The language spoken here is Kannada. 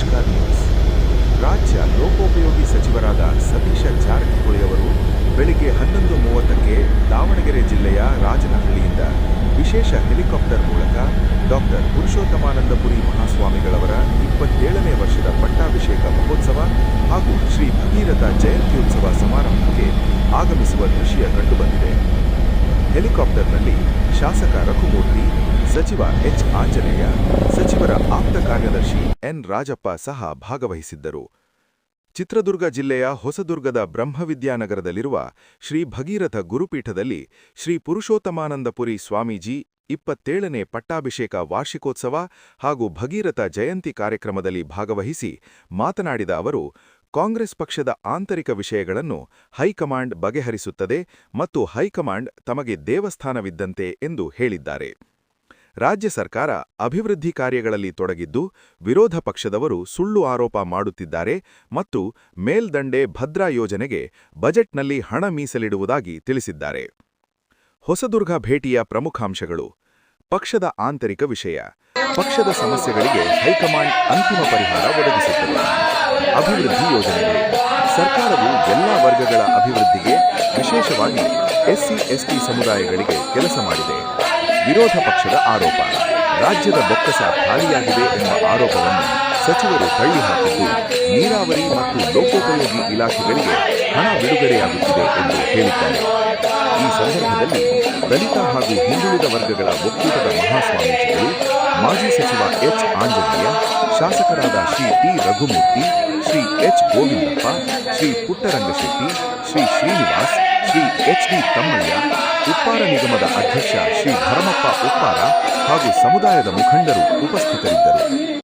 ಆವಿಷ್ಕಾರ್ ನ್ಯೂಸ್ ರಾಜ್ಯ ಲೋಕೋಪಯೋಗಿ ಸಚಿವರಾದ ಸತೀಶ ಜಾರಕಿಹೊಳಿ ಅವರು ಬೆಳಿಗ್ಗೆ ಹನ್ನೊಂದು ಮೂವತ್ತಕ್ಕೆ ದಾವಣಗೆರೆ ಜಿಲ್ಲೆಯ ರಾಜನಹಳ್ಳಿಯಿಂದ ವಿಶೇಷ ಹೆಲಿಕಾಪ್ಟರ್ ಮೂಲಕ ಡಾಕ್ಟರ್ ಪುರುಷೋತ್ತಮಾನಂದಪುರಿ ಮಹಾಸ್ವಾಮಿಗಳವರ ಇಪ್ಪತ್ತೇಳನೇ ವರ್ಷದ ಪಟ್ಟಾಭಿಷೇಕ ಮಹೋತ್ಸವ ಹಾಗೂ ಶ್ರೀ ಭಗೀರಥ ಜಯಂತ್ಯುತ್ಸವ ಸಮಾರಂಭಕ್ಕೆ ಆಗಮಿಸುವ ದೃಶ್ಯ ಕಂಡುಬಂದಿದೆ. ಹೆಲಿಕಾಪ್ಟರ್ನಲ್ಲಿ ಶಾಸಕ ರಘುಮೂರ್ತಿ, ಸಚಿವ ಎಚ್. ಆಂಜನೇಯ, ಸಚಿವರ ಎನ್. ರಾಜಪ್ಪ ಸಹ ಭಾಗವಹಿಸಿದ್ದರು. ಚಿತ್ರದುರ್ಗ ಜಿಲ್ಲೆಯ ಹೊಸದುರ್ಗದ ಬ್ರಹ್ಮವಿದ್ಯಾನಗರದಲ್ಲಿರುವ ಶ್ರೀ ಭಗೀರಥ ಗುರುಪೀಠದಲ್ಲಿ ಶ್ರೀ ಪುರುಷೋತ್ತಮಾನಂದಪುರಿ ಸ್ವಾಮೀಜಿ ಇಪ್ಪತ್ತೇಳನೇ ಪಟ್ಟಾಭಿಷೇಕ ವಾರ್ಷಿಕೋತ್ಸವ ಹಾಗೂ ಭಗೀರಥ ಜಯಂತಿ ಕಾರ್ಯಕ್ರಮದಲ್ಲಿ ಭಾಗವಹಿಸಿ ಮಾತನಾಡಿದ ಅವರು, ಕಾಂಗ್ರೆಸ್ ಪಕ್ಷದ ಆಂತರಿಕ ವಿಷಯಗಳನ್ನು ಹೈಕಮಾಂಡ್ ಬಗೆಹರಿಸುತ್ತದೆ ಮತ್ತು ಹೈಕಮಾಂಡ್ ತಮಗೆ ದೇವಸ್ಥಾನವಿದ್ದಂತೆ ಎಂದು ಹೇಳಿದ್ದಾರೆ. ರಾಜ್ಯ ಸರ್ಕಾರ ಅಭಿವೃದ್ಧಿ ಕಾರ್ಯಗಳಲ್ಲಿ ತೊಡಗಿದ್ದು, ವಿರೋಧ ಪಕ್ಷದವರು ಸುಳ್ಳು ಆರೋಪ ಮಾಡುತ್ತಿದ್ದಾರೆ ಮತ್ತು ಮೇಲ್ದಂಡೆ ಭದ್ರಾ ಯೋಜನೆಗೆ ಬಜೆಟ್ನಲ್ಲಿ ಹಣ ಮೀಸಲಿಡುವುದಾಗಿ ತಿಳಿಸಿದ್ದಾರೆ. ಹೊಸದುರ್ಗ ಭೇಟಿಯ ಪ್ರಮುಖಾಂಶಗಳು ಪಕ್ಷದ ಆಂತರಿಕ ವಿಷಯ. ಪಕ್ಷದ ಸಮಸ್ಯೆಗಳಿಗೆ ಹೈಕಮಾಂಡ್ ಅಂತಿಮ ಪರಿಹಾರ ಒದಗಿಸುತ್ತದೆ. ಅಭಿವೃದ್ಧಿ ಯೋಜನೆಗಳು. ಸರ್ಕಾರವು ಎಲ್ಲಾ ವರ್ಗಗಳ ಅಭಿವೃದ್ಧಿಗೆ ವಿಶೇಷವಾಗಿ ಎಸ್ಸಿ, ಎಸ್ಟಿ ಸಮುದಾಯಗಳಿಗೆ ಕೆಲಸ ಮಾಡಿದೆ. ವಿರೋಧ ಪಕ್ಷದ ಆರೋಪ. ರಾಜ್ಯದ ಬೊಕ್ಕಸ ಖಾಲಿಯಾಗಿದೆ ಎಂಬ ಆರೋಪವನ್ನು ಸಚಿವರು ತಳ್ಳಿಹಾಕಿದ್ದು, ನೀರಾವರಿ ಮತ್ತು ಲೋಕೋಪಯೋಗಿ ಇಲಾಖೆಗಳಿಗೆ ಹಣ ಬಿಡುಗಡೆಯಾಗುತ್ತಿದೆ ಎಂದು ಹೇಳಿದ್ದಾರೆ. ಈ ಸಂದರ್ಭದಲ್ಲಿ ದಲಿತ ಹಾಗೂ ಹಿಂದುಳಿದ ವರ್ಗಗಳ ಒಕ್ಕೂಟದ ಮಹಾಸ್ವಾಮೀಜಿಗಳು, ಮಾಜಿ ಸಚಿವ ಎಚ್. ಆಂಜನೇಯ, ಶಾಸಕರಾದ Shri T. Raghumurthy, Shri H. Govindappa, Shri Puttarangashetty, Shri Srinivas, Shri H. D. Thammaiah Uppara ನಿಗಮದ ಅಧ್ಯಕ್ಷ ಶ್ರೀ ಧರ್ಮಪ್ಪ ಉಪ್ಪಾರ ಹಾಗೂ ಸಮುದಾಯದ ಮುಖಂಡರು ಉಪಸ್ಥಿತರಿದ್ದರು.